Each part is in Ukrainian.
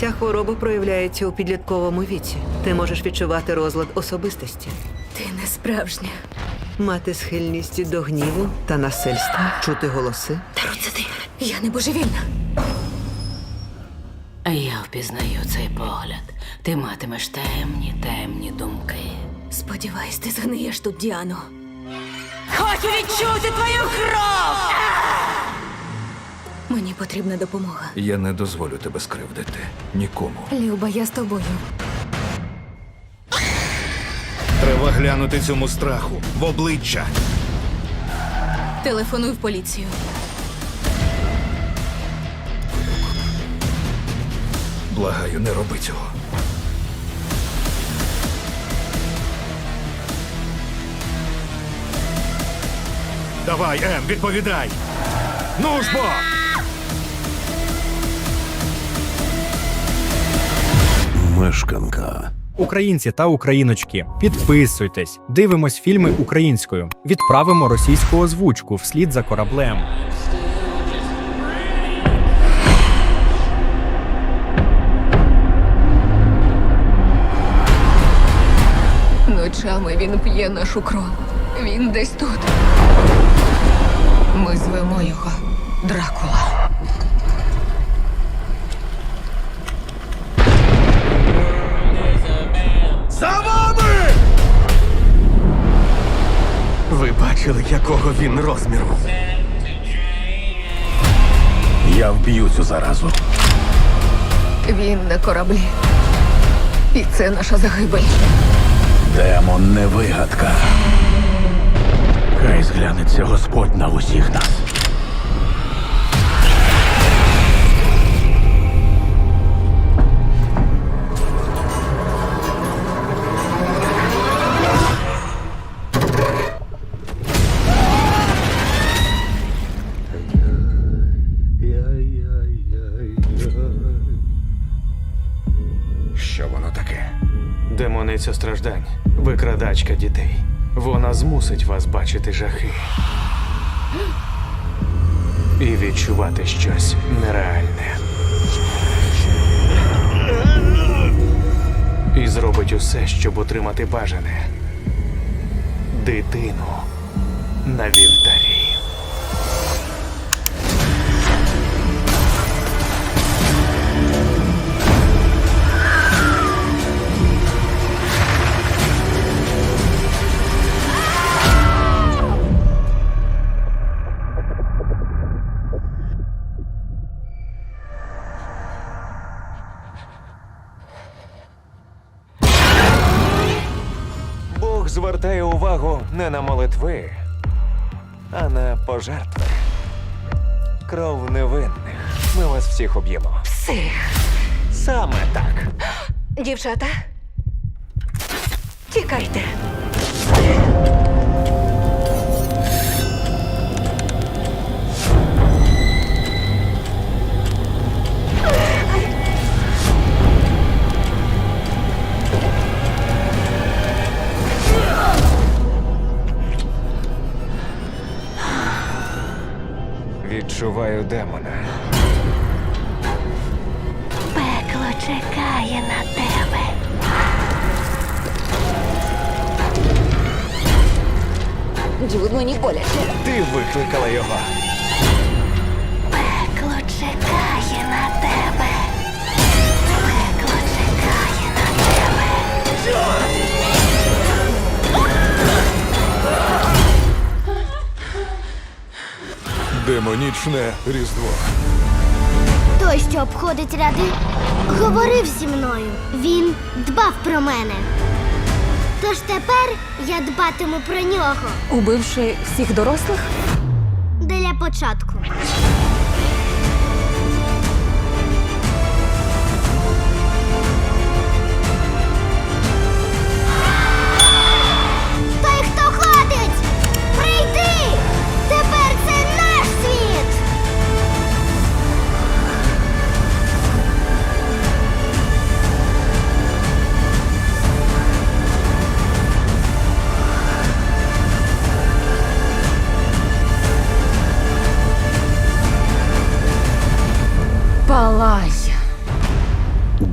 Ця хвороба проявляється у підлітковому віці. Ти можеш відчувати розлад особистості, Ти не справжня. мати схильність до гніву та насильства, чути голоси. Таро, це ти. Я не божевільна. Я впізнаю цей погляд. Ти матимеш темні, темні думки. Сподіваюсь, ти згниєш тут, Діано. Хочу відчути твою кров! Мені потрібна допомога. Я не дозволю тебе скривдити. Нікому. Люба, я з тобою. Треба глянути цьому страху в обличчя. Телефонуй в поліцію. Благаю, не роби цього. Давай, Ем, відповідай. Ну ж бо! Мешканка. Українці та україночки, підписуйтесь, дивимось фільми українською, відправимо російську озвучку вслід за кораблем. Ночами він п'є нашу кров. Він десь тут. Ми звемо його Дракула. Бачили, якого він розміру? Я вб'ю цю заразу. Він на кораблі. І це наша загибель. Демон не вигадка. Хай зглянеться Господь на усіх нас. Демониця страждань, викрадачка дітей. Вона змусить вас бачити жахи. І відчувати щось нереальне. І зробить усе, щоб отримати бажане. Дитину на вівтарі. Не на молитви, а на пожертви. Кров невинних. Ми вас всіх об'ємо. Псих. Саме так. Дівчата. Тікайте. Чекає на тебе. Джуд, мені боляче. Ти викликала його. Пекло чекає на тебе. Пекло чекає на тебе. Демонічне різдво. Той, що обходить ряди, говорив зі мною. Він дбав про мене. Тож тепер я дбатиму про нього Убивши всіх дорослих? для початку.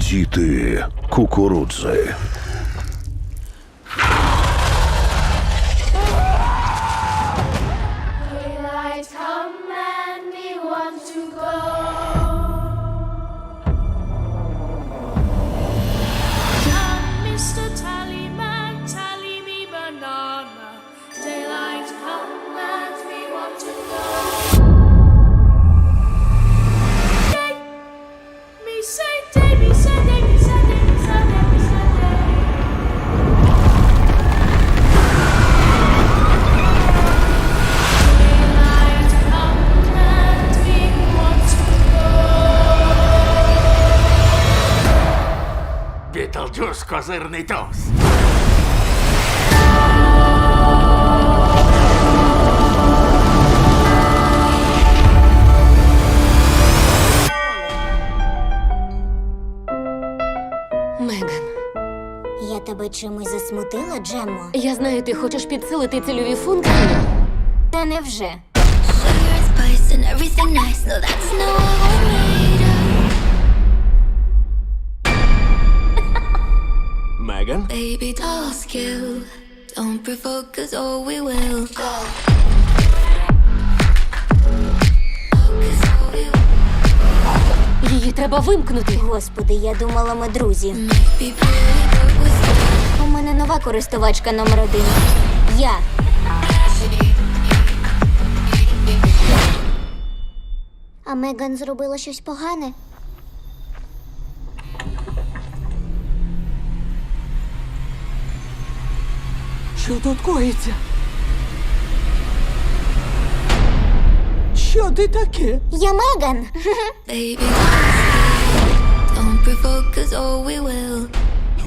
Діти кукурудзи. Козирний товс. Меган, Я тебе чимось засмутила, Джеммо? я знаю, ти хочеш підсилити цільові функції. Та невже? Меган? Baby dolls kill. Don't provoke us or we will go. Її треба вимкнути. Господи, я думала, ми друзі. Be pretty, but we're still У мене нова користувачка номер один. Я. А Меган зробила щось погане? Що тут коїться? Що ти таке? Я Меган. will.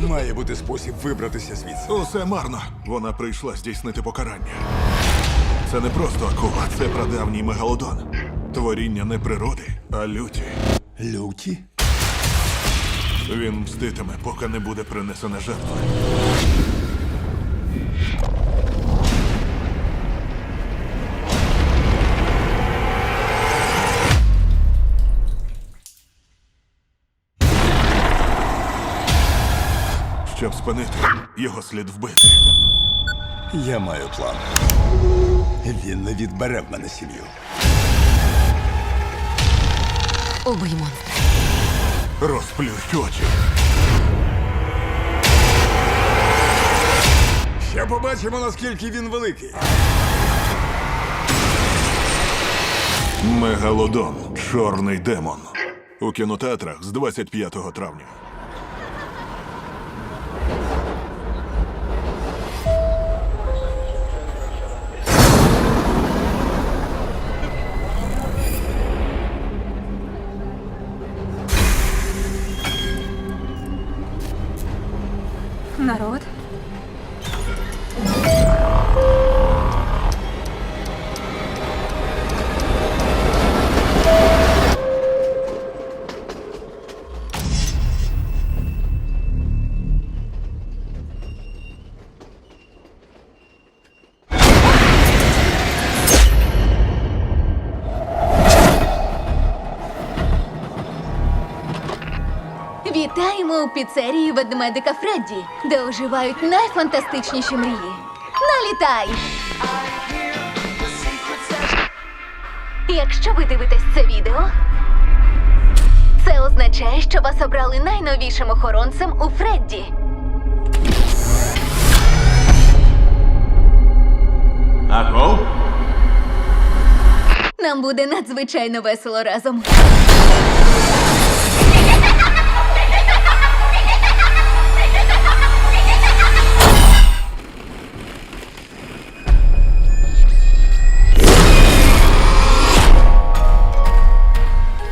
Має бути спосіб вибратися звідси. Усе марно. Вона прийшла здійснити покарання. Це не просто акула, це прадавній мегалодон. Творіння не природи, а люті. Люті? Він мститиме, поки не буде принесена жертва. Щоб спинити, його слід вбити. Я маю план. Він не відбере в мене сім'ю. Убий монстра. Розплющ очі. Ще побачимо, наскільки він великий. Мегалодон. Чорний демон. У кінотеатрах з 25 травня. Вітаємо у піцерії ведмедика Фредді, де оживають найфантастичніші мрії. Налітай! Якщо ви дивитесь це відео, це означає, що вас обрали найновішим охоронцем у Фредді. Аго? Нам буде надзвичайно весело разом.